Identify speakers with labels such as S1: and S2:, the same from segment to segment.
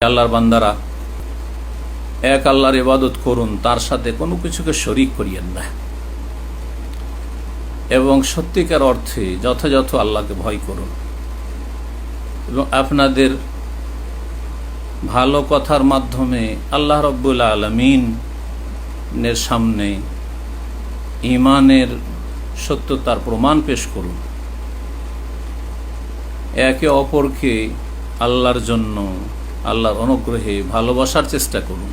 S1: আল্লাহর বান্দারা, এক আল্লাহর ইবাদত করুন, তার সাথে কোনো কিছুকে শরিক করিয়েন না। এবং সত্যিকার অর্থে যথাযথ আল্লাহকে ভয় করুন। এবং আপনাদের ভালো কথার মাধ্যমে আল্লাহ রব্বুল আলমিনের সামনে ইমানের সত্যতার প্রমাণ পেশ করুন। একে অপরকে আল্লাহর জন্য আল্লাহর অনুগ্রহে ভালোবাসার চেষ্টা করুন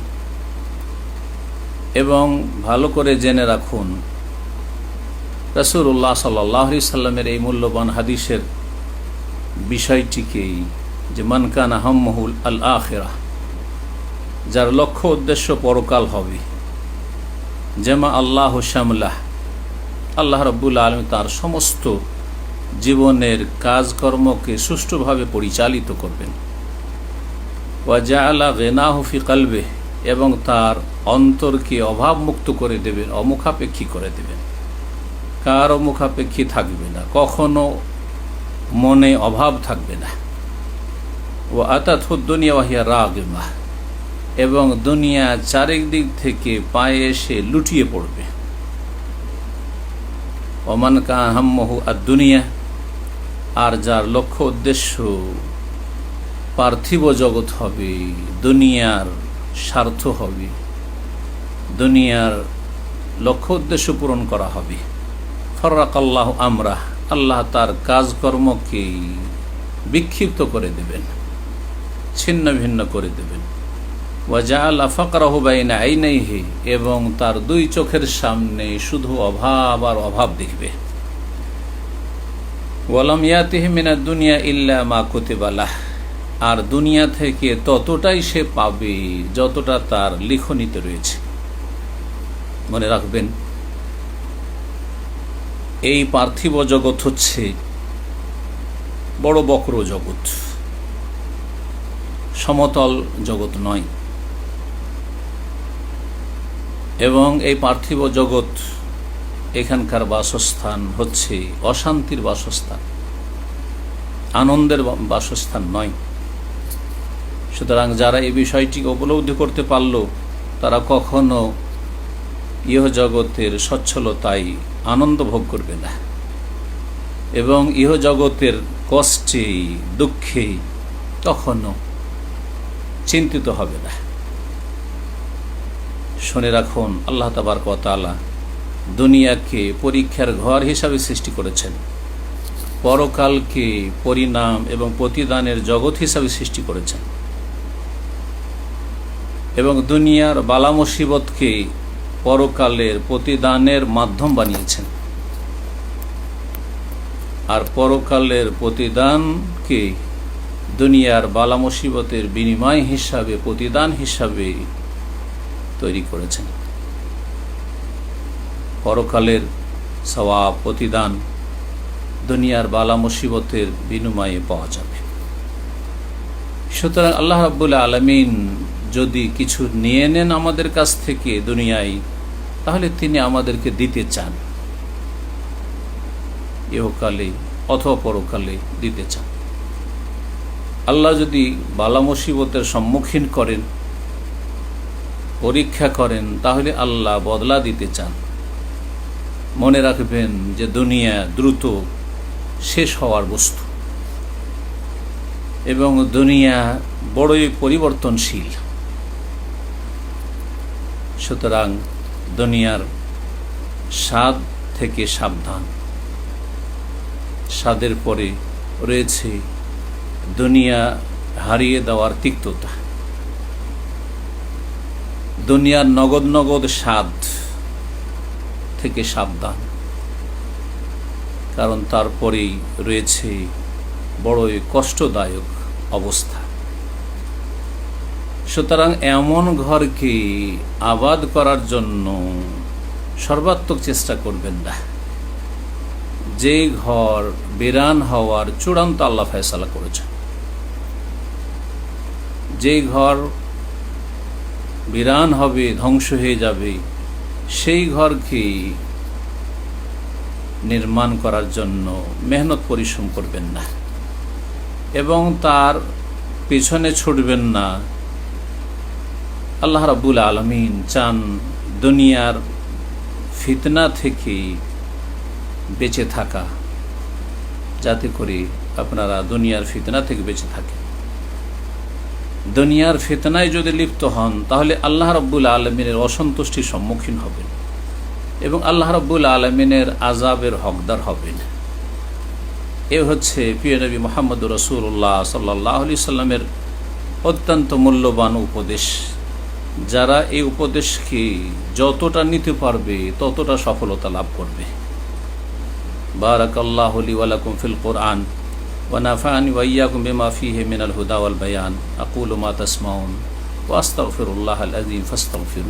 S1: এবং ভালো করে জেনে রাখুন। রসুল্লাহ সাল্লি সাল্লামের এই মূল্যবান হাদিসের বিষয়টিকেই যে মানকান আহম্মহুল আল আখেরা যার লক্ষ্য উদ্দেশ্য পরকাল হবে। যেমা আল্লাহ শামলাহ, আল্লাহ রব্বুল আলম তার সমস্ত জীবনের কাজকর্মকে সুষ্ঠুভাবে পরিচালিত করবেন। ওয়াজা আল্লাহ গেনাহফি কালবে এবং তার অন্তরকে অভাবমুক্ত করে দেবেন, অমুখাপেক্ষী করে দেবেন। কার মুখাপেক্ষী থাকবে না, কখনো মনে অভাব থাকবে না। ও আতাত দুনিয়া ওয়াহিয়া রাগমা, এবং দুনিয়া চারিদিক থেকে পায়ে এসে লুটিয়ে পড়বে। ওমান কা হাম্মহু আর দুনিয়া আর যার লক্ষ্য উদ্দেশ্য পার্থিব জগৎ হবে, দুনিয়ার স্বার্থ হবে, দুনিয়ার লক্ষ্য উদ্দেশ্য পূরণ করা হবে। ফরাক আল্লাহ আমরা, আল্লাহ তার কাজকর্মকে বিক্ষিপ্ত করে দেবেন, ছিন্ন ভিন্ন করে দেবেন। ওয়াজা আল্লাহ ফকরাহুবাইনা আইনাইহে, এবং তার দুই চোখের সামনে শুধু অভাব আর অভাব দেখবে। ওয়ালাম ইয়াতিহি মিনা দুনিয়া ইল্লা মা কুতিবালাহ আর দুনিয়া থেকে ততটাই সে পাবে যতটা তার লিখনিতে রয়েছে। মনে রাখবেন, এই পার্থিব জগৎ হচ্ছে বড় বক্র জগৎ, সমতল জগৎ নয়। এবং এই পার্থিব জগৎ এখানকার বাসস্থান হচ্ছে অশান্তির বাসস্থান, আনন্দের বাসস্থান নয়। সুতরাং যারা এই বিষয়টি উপলব্ধি করতে পারল, তারা কখনো ইহ জগতের সচ্ছলতায় আনন্দ ভোগ করবে না। এবং ইহ জগতের কষ্টে, দুঃখে তখনও চিন্তিত হবে না। শুনে রাখুন, আল্লাহ তাবার কতালা দুনিয়াকে পরীক্ষার ঘর হিসাবে সৃষ্টি করেছেন। পরকালকে পরিণাম এবং প্রতিদানের জগৎ হিসাবে সৃষ্টি করেছেন। এবং দুনিয়ার বালা মুসিবতকে পরকালের প্রতিদানের মাধ্যম বানিয়েছেন। আর পরকালের প্রতিদানকে দুনিয়ার বালা মুসিবতের বিনিময় হিসাবে, প্রতিদান হিসাবে তৈরি করেছেন। পরকালের সওয়াব, প্রতিদান দুনিয়ার বালা মুসিবতের বিনিময়ে পাওয়া যাবে। সুতরাং আল্লাহ রাবুল্লাহ আলমিন যদি কিছু নিয়ে নেন আমাদের কাছ থেকে দুনিয়ায়, তাহলে তিনি আমাদেরকে দিতে চান। ইহকালে অথবা পরকালে দিতে চান। আল্লাহ যদি বালা মুসিবতের সম্মুখীন করেন, পরীক্ষা করেন, তাহলে আল্লাহ বদলা দিতে চান। মনে রাখবেন যে দুনিয়া দ্রুত শেষ হওয়ার বস্তু। এবং দুনিয়া বড়ই পরিবর্তনশীল। সুতরাং দুনিয়ার স্বাদ থেকে সাবধান। স্বাদের পরে রয়েছে দুনিয়া হারিয়ে দেওয়ার তিক্ততা। দুনিয়ার নগদ নগদ স্বাদ থেকে সাবধান। কারণ তারপরেই রয়েছে বড়ই কষ্টদায়ক অবস্থা। সুতরাং এমন ঘরকে আবাদ করার জন্য সর্বাত্মক চেষ্টা করবেন না। যে ঘর বিরান হওয়ার চূড়ান্ত আল্লাহ ফয়সালা করেছেন। যে ঘর বিরান হবে, ধ্বংস হয়ে যাবে, সেই ঘরকে নির্মাণ করার জন্য মেহনত পরিশ্রম করবেন না। এবং তার পিছনে ছুটবেন না। আল্লাহ রাবুল আলমিন চান দুনিয়ার ফিতনা থেকে বেঁচে থাকা, যাতে করে আপনারা দুনিয়ার ফিতনা থেকে বেঁচে থাকেন। দুনিয়ার ফিতনায় যদি লিপ্ত হন, তাহলে আল্লাহ রব্বুল আলমিনের অসন্তুষ্টির সম্মুখীন হবেন এবং আল্লাহ রব্বুল আলমিনের আজাবের হকদার হবেন। এ হচ্ছে প্রিয় নবী মোহাম্মদ রসুল্লাহ সাল্লাহ আলি সাল্লামের অত্যন্ত মূল্যবান উপদেশ। যারা এই উপদেশকে যতটা নিতে পারবে ততটা সফলতা লাভ করবে বারাকাল্লাহ লি ওয়ালাকুম ফিল কোরআন ونفعني وإياكم بما فيه من الهدى والبيان أقول ما تسمعون وأستغفر الله العظيم فاستغفروه